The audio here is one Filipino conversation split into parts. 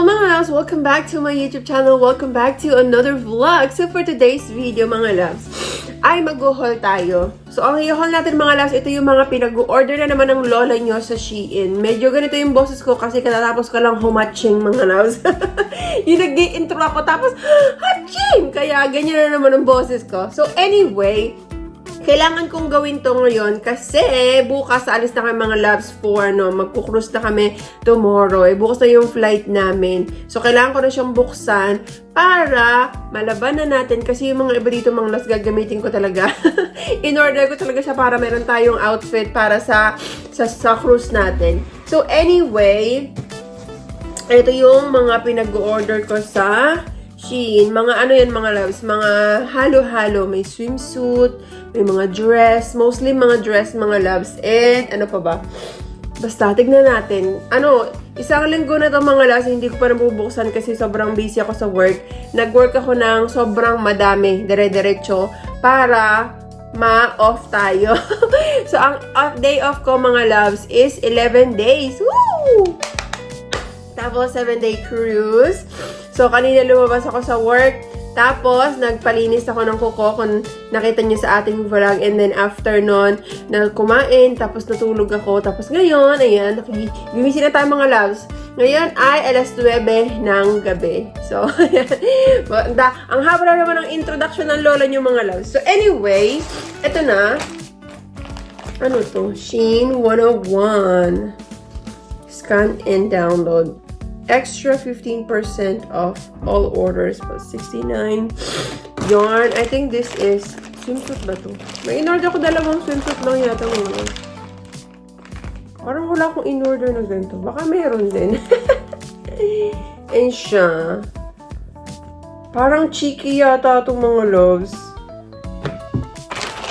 Hello mga loves! Welcome back to my YouTube channel. Welcome back to another vlog. So for today's video mga loves, ay mag-haul tayo. So ang i-haul natin mga loves, ito yung mga pinag-order na naman ng lola nyo sa Shein. Medyo ganito yung boses ko kasi katatapos ko lang humatching mga loves. yung nag-intro ako tapos, hatching! Kaya ganyan na naman ang boses ko. So anyway, kailangan kong gawin to ngayon kasi bukas alis na kami mga loves for ano, magkukrus na kami tomorrow. Eh, bukas na yung flight namin. So, kailangan ko na siyang buksan para malaban na natin kasi yung mga iba dito mga loves gagamitin ko talaga. In-order ko talaga siya para meron tayong outfit para sa, sa, sa cruise natin. So, anyway, ito yung mga pinag-order ko sa Shein. Mga ano yan mga loves, mga halo-halo. May swimsuit, may mga dress, mostly mga dress mga loves. And ano pa ba? Basta, tignan natin. Ano, isang linggo na to mga loves, hindi ko pa nabubuksan kasi sobrang busy ako sa work. Nag-work ako ng sobrang madami, dire-diretso, para ma-off tayo. so, ang off day off ko mga loves is 11 days. Woo! Tapos, 7-day cruise. So, kanina lumabas ako sa work. Tapos, nagpalinis ako ng kuko kung nakita niyo sa ating vlog. And then, after nun, na kumain. Tapos, natulog ako. Tapos, ngayon, ayan, gumising na tayo mga loves. Ngayon ay alas 9 ng gabi. So, ayan. Ang haba na naman ng introduction ng lola niyo mga loves. So, anyway, eto na. Ano to? Sheen 101. Scan and download extra 15% off all orders but 69 yarn I think this is swimsuit ba to? May in-order ko dalawang swimsuit lang yata mga parang wala akong in-order na ganito. Baka meron din. And siya. Parang cheeky yata itong mga loves.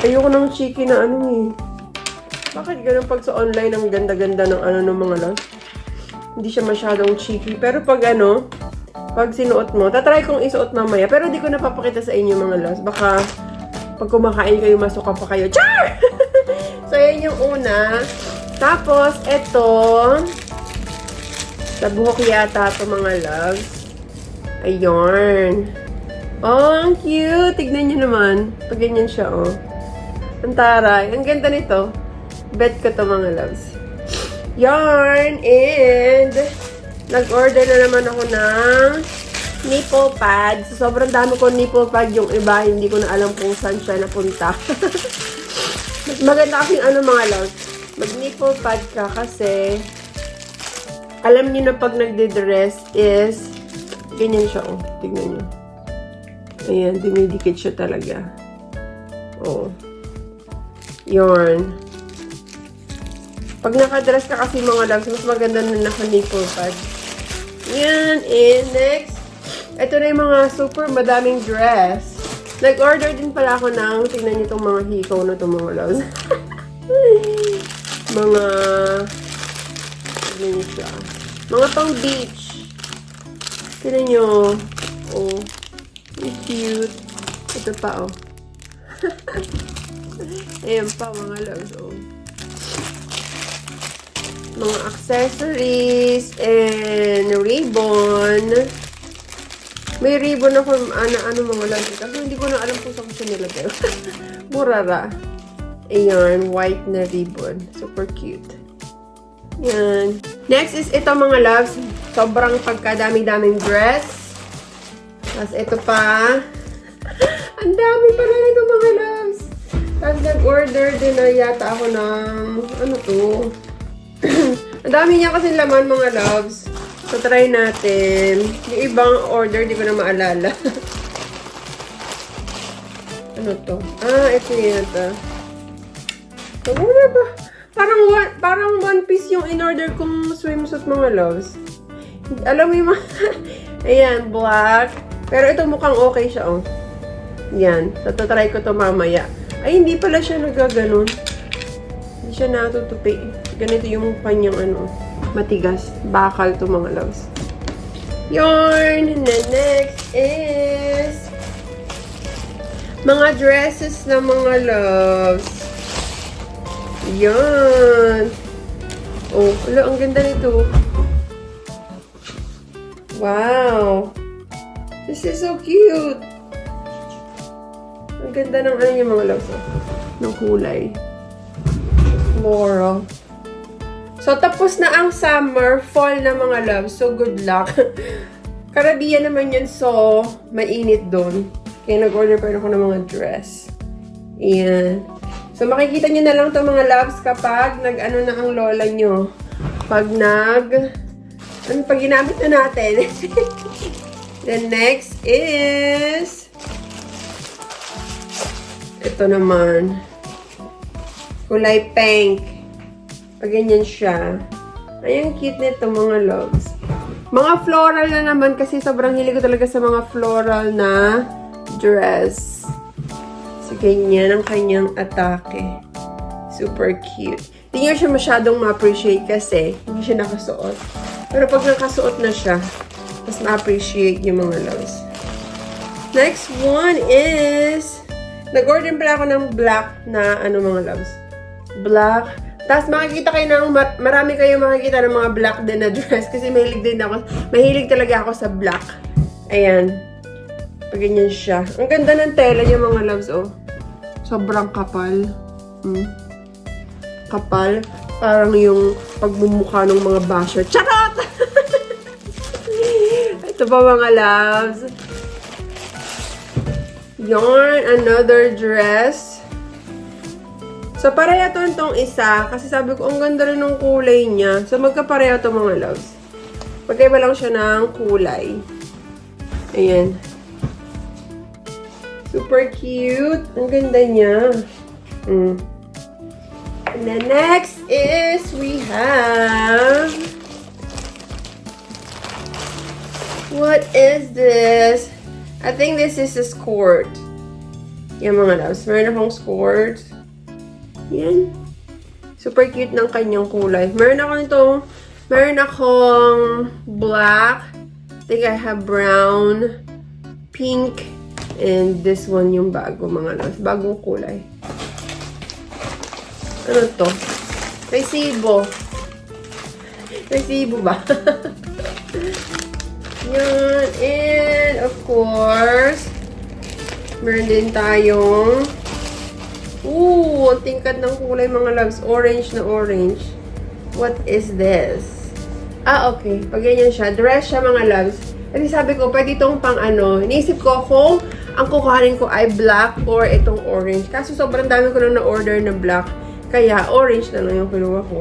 Ayoko ng cheeky na ano eh. Bakit ganun pag sa online ang ganda-ganda ng ano ng mga loves hindi siya masyadong cheeky. Pero pag ano, pag sinuot mo, tatry kong isuot mamaya. Pero hindi ko napapakita sa inyo mga loves. Baka pag kumakain kayo, masuka pa kayo. Char! so, yan yung una. Tapos, eto, sa buhok yata ito mga loves. Ayun. Oh, ang cute! Tignan nyo naman. Pag ganyan siya, oh. Ang taray. Ang ganda nito. Bet ko to mga loves yarn and nag-order na naman ako ng nipple pad. So, sobrang dami ko nipple pad yung iba. Hindi ko na alam kung saan siya napunta. Mas maganda kasing ano mga loves. Mag-nipple pad ka kasi alam niyo na pag nagde-dress is ganyan siya. Oh. Tignan niyo. Ayan, dumidikit siya talaga. Oh. Yarn. Pag nakadress ka kasi mga loves, mas maganda na naka-nipple pad. Yan. And next, ito na yung mga super madaming dress. Nag-order din pala ako ng, tingnan niyo itong mga hikaw na itong mga loves. mga, tingnan niyo siya. Mga pang beach. Tingnan niyo. Oh. Cute. Ito pa, oh. Ayan pa, mga loves, oh mga accessories, and ribbon. May ribbon ako, ano, ano mga lagi. Kasi hindi ko na alam kung saan ko siya nilagay. Murara. Ayan, white na ribbon. Super cute. Yan. Next is ito mga loves. Sobrang pagkadaming-daming dress. Tapos ito pa. Ang dami pala nito mga loves. Tapos nag-order din na yata ako ng, ano to, ang dami niya kasi laman mga loves. So, try natin. Yung ibang order, di ko na maalala. ano to? Ah, ito yata. So, wala ba? Parang one, parang one piece yung in-order kong swimsuit mga loves. Alam mo yung mga... Ayan, black. Pero ito mukhang okay siya, oh. Yan. So, try ko to mamaya. Ay, hindi pala siya nagaganon. Hindi siya natutupi. Ganito yung kanyang ano, matigas. Bakal to mga loves. Yarn! And next is mga dresses na mga loves. Yan! Oh, wala, ang ganda nito. Wow! This is so cute! Ang ganda ng ano yung mga loves, oh. Ng kulay. Floral. So, tapos na ang summer, fall na mga loves. So, good luck. Caribbean naman yun, so mainit doon. Kaya nag-order pa rin ako ng mga dress. Ayan. So, makikita nyo na lang to mga loves kapag nag-ano na ang lola nyo. Pag nag... Ano, pag ginamit na natin. Then, next is... Ito naman. Kulay pink. Pag ganyan siya. Ay, ang cute nito mga loves. Mga floral na naman kasi sobrang hilig ko talaga sa mga floral na dress. So, ganyan ang kanyang atake. Super cute. Hindi nyo siya masyadong ma-appreciate kasi hindi siya nakasuot. Pero pag nakasuot na siya, mas ma-appreciate yung mga loves. Next one is... Nag-order pala ako ng black na ano mga loves. Black. Tapos makikita kayo ng, mar- marami kayo makikita ng mga black din na dress kasi mahilig din ako. Mahilig talaga ako sa black. Ayan. Pag ganyan siya. Ang ganda ng tela niya mga loves, oh. Sobrang kapal. Mm. Kapal. Parang yung pagmumukha ng mga basher. Charot! Ito pa mga loves. Yarn, another dress. So, pareha to itong isa. Kasi sabi ko, ang ganda rin ng kulay niya. So, magkapareha to mga loves. Magkaiba lang siya ng kulay. Ayan. Super cute. Ang ganda niya. Mm. And then next is we have... What is this? I think this is a skirt. Yan mga loves. Meron akong skirt. Yan. Super cute ng kanyang kulay. Meron ako nitong, meron akong black. I think I have brown, pink, and this one yung bago mga loves. Bagong kulay. Ano to? Resibo. Resibo ba? Yan. And, of course, meron din tayong Ooh, ang tingkad ng kulay mga loves. Orange na orange. What is this? Ah, okay. Pag ganyan siya, dress siya mga loves. Kasi sabi ko, pwede itong pang ano. Iniisip ko kung ang kukuhanin ko ay black or itong orange. Kaso sobrang dami ko na na-order na black. Kaya orange na lang yung kinuha ko.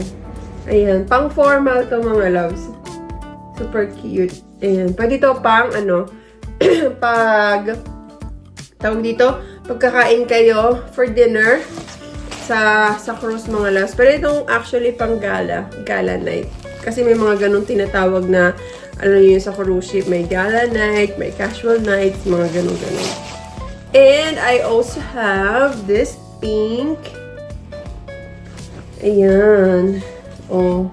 Ayan. Pang formal to mga loves. Super cute. Ayan. Pwede to pang ano, pag tawag dito, pagkakain kayo for dinner sa sa cruise mga loves. Pero itong actually pang gala, gala night. Kasi may mga ganong tinatawag na ano yun sa cruise ship, may gala night, may casual nights, mga ganong ganon. And I also have this pink. Ayan. Oh.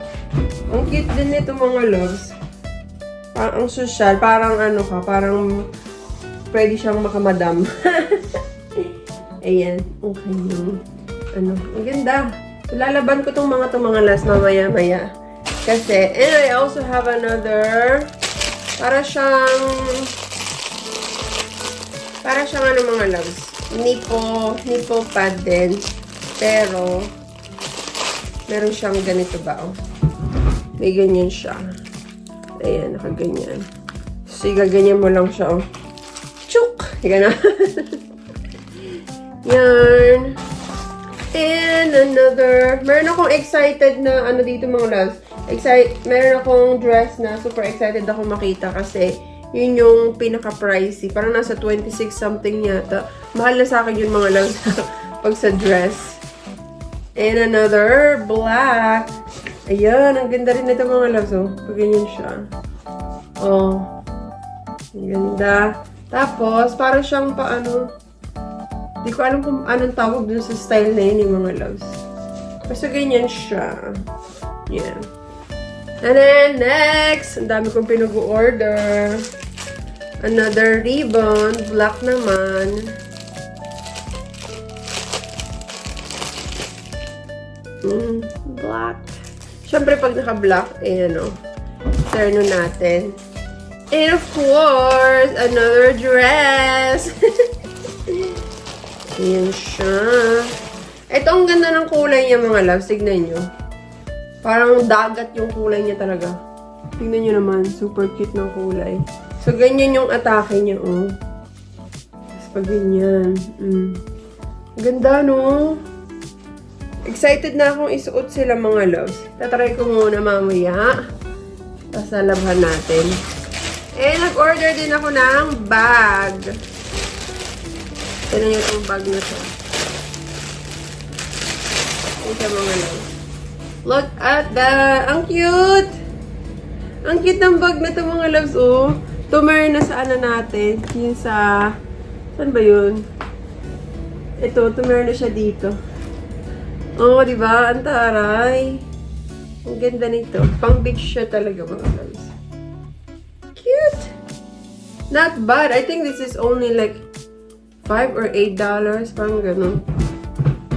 Ang cute din nito mga loves. Parang ang social, parang ano ka, parang pwede siyang makamadam. Ayan. Okay yung ano. Ang ganda. So, lalaban ko tong mga tong mga last mamaya-maya. Kasi, and I also have another para siyang para siyang ano mga loves. Nipo, nipo pad din. Pero, meron siyang ganito ba, oh. May ganyan siya. Ayan, nakaganyan. So, igaganyan mo lang siya, oh. Chuk! Gano'n. Yarn. And another, meron akong excited na ano dito mga loves. Excite, meron akong dress na super excited ako makita kasi yun yung pinaka-pricey. Parang nasa 26 something yata. Mahal na sa akin yun mga loves pag sa dress. And another black. Ayan, ang ganda rin nito mga loves. Oh, pag ganyan siya. Oh. Ang ganda. Tapos, parang siyang paano, Di ko alam kung anong tawag dun sa style na yun, yung mga loves. Basta ganyan siya. Yan. And then, next, ang dami kong pinag-order. Another ribbon. Black naman. Mm, black. Siyempre, pag naka-black, eh, ano, terno natin. And of course, another dress. Ayan siya. Ito ang ganda ng kulay niya mga loves. Tignan nyo. Parang dagat yung kulay niya talaga. Tignan nyo naman. Super cute ng kulay. So, ganyan yung atake niya, oh. Tapos pag ganyan. Mm. Ganda, no? Excited na akong isuot sila mga loves. Tatry ko muna mamaya. Tapos lalabhan natin. Eh, nag-order din ako ng bag. Tignan nyo itong bag na to. Ito mga loves. Look at that! Ang cute! Ang cute ng bag na to mga loves, oh. Tumer na sa ano natin. Yun sa... Saan ba yun? Ito, tumer na siya dito. Oo, oh, di ba? Ang taray. Ang ganda nito. Pang beach siya talaga, mga loves. Cute! Not bad. I think this is only like 5 or 8 dollars. Parang ganun.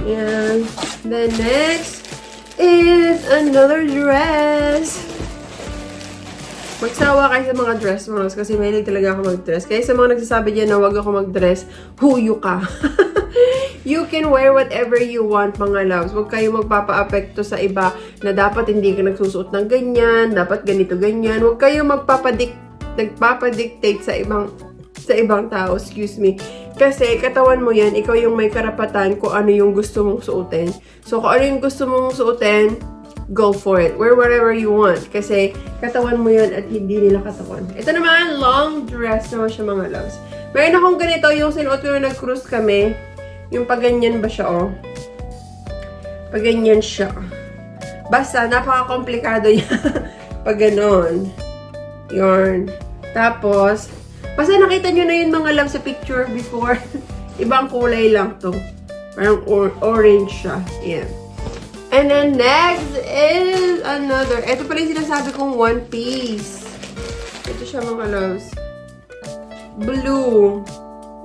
Yan. Then next is another dress. Magsawa kayo sa mga dress mo, Rose, kasi mahilig talaga ako mag-dress. Kaya sa mga nagsasabi dyan na wag ako mag-dress, huyo ka. you can wear whatever you want, mga loves. Huwag kayo magpapa-apekto sa iba na dapat hindi ka nagsusuot ng ganyan, dapat ganito, ganyan. Huwag kayo magpapadik nagpapadictate sa ibang sa ibang tao, excuse me. Kasi katawan mo yan, ikaw yung may karapatan kung ano yung gusto mong suotin. So, kung ano yung gusto mong suotin, go for it. Wear whatever you want. Kasi katawan mo yan at hindi nila katawan. Ito naman, long dress naman siya mga loves. Meron akong ganito, yung sinuot ko na nag-cruise kami. Yung paganyan ba siya, oh. Paganyan siya. Basta, napaka-komplikado yan. Pag ganon. Yarn. Tapos, basta nakita nyo na yun mga loves sa picture before. Ibang kulay lang to. Parang or- orange siya. Yan. And then next is another. Ito pala yung sinasabi kong one piece. Ito siya mga loves. Blue.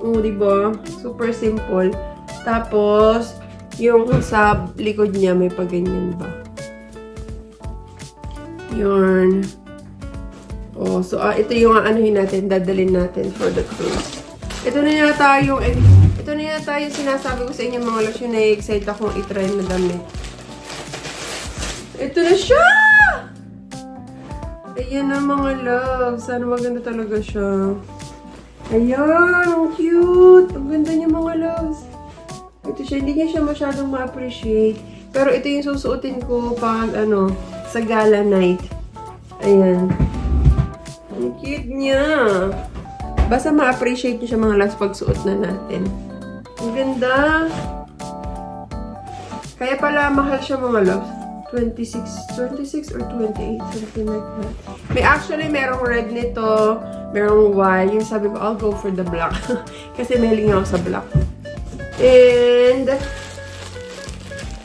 Oh, di ba? Super simple. Tapos, yung sa likod niya may paganyan ba? Yun. Oh, so ah, ito yung anuhin natin, dadalhin natin for the cruise. Ito na yata yung, eh, ito na yata yung sinasabi ko sa inyo mga loves, yung na-excite akong itry na damit. Ito na siya! Ayan na mga love. Sana maganda talaga siya. Ayan, ang cute! Ang ganda niya mga loves. Ito siya, hindi niya siya masyadong ma-appreciate. Pero ito yung susuotin ko pag ano, sa gala night. Ayan. Cute niya. Basta ma-appreciate niyo siya mga loves pag suot na natin. Ang ganda. Kaya pala mahal siya mga loves. 26, 26 or 28, something like that. May actually, merong red nito, merong white. Yung sabi ko, I'll go for the black. Kasi mahiling ako sa black. And,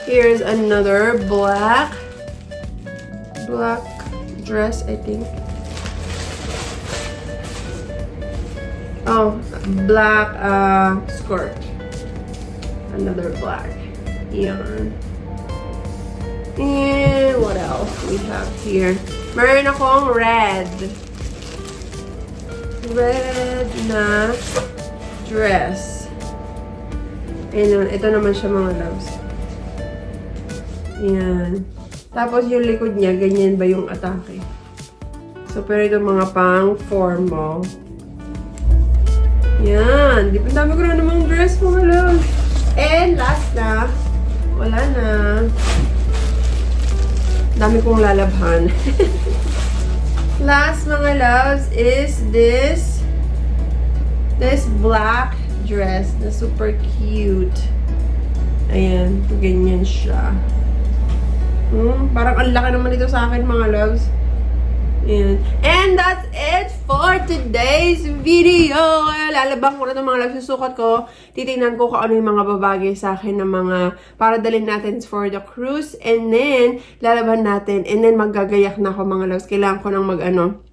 here's another black, black dress, I think. Oh, black uh, skirt. Another black. Yan. And what else we have here? Meron akong red. Red na dress. Ayun, ito naman siya mga loves. Yan. Tapos yung likod niya, ganyan ba yung atake? So, pero ito mga pang formal. Yan. Di pa dami ko na namang dress mga loves. And last na, wala na. Dami kong lalabhan. Last mga loves is this this black dress na super cute. Ayan, ganyan siya. Hmm, parang ang laki naman dito sa akin mga loves. Ayan. And that's it for today's video. Lalabang ko na itong mga sukat ko. Titingnan ko kung ano yung mga babagay sa akin ng mga para dalhin natin for the cruise. And then, lalaban natin. And then, maggagayak na ako mga loves. Kailangan ko nang mag ano,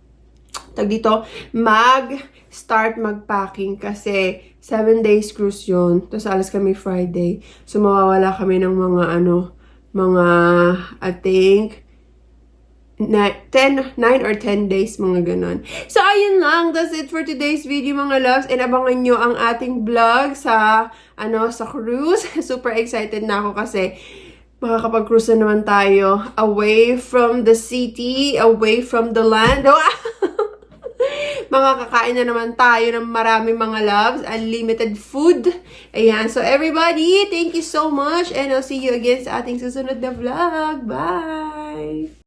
tag dito, mag-start mag-packing kasi 7 days cruise yun. Tapos alas kami Friday. So, mawawala kami ng mga ano, mga, I think, na 10, 9 or 10 days, mga ganon. So, ayun lang. That's it for today's video, mga loves. And abangan nyo ang ating vlog sa, ano, sa cruise. Super excited na ako kasi makakapag-cruise na naman tayo away from the city, away from the land. Makakakain na naman tayo ng maraming mga loves, unlimited food. Ayan. So, everybody, thank you so much. And I'll see you again sa ating susunod na vlog. Bye!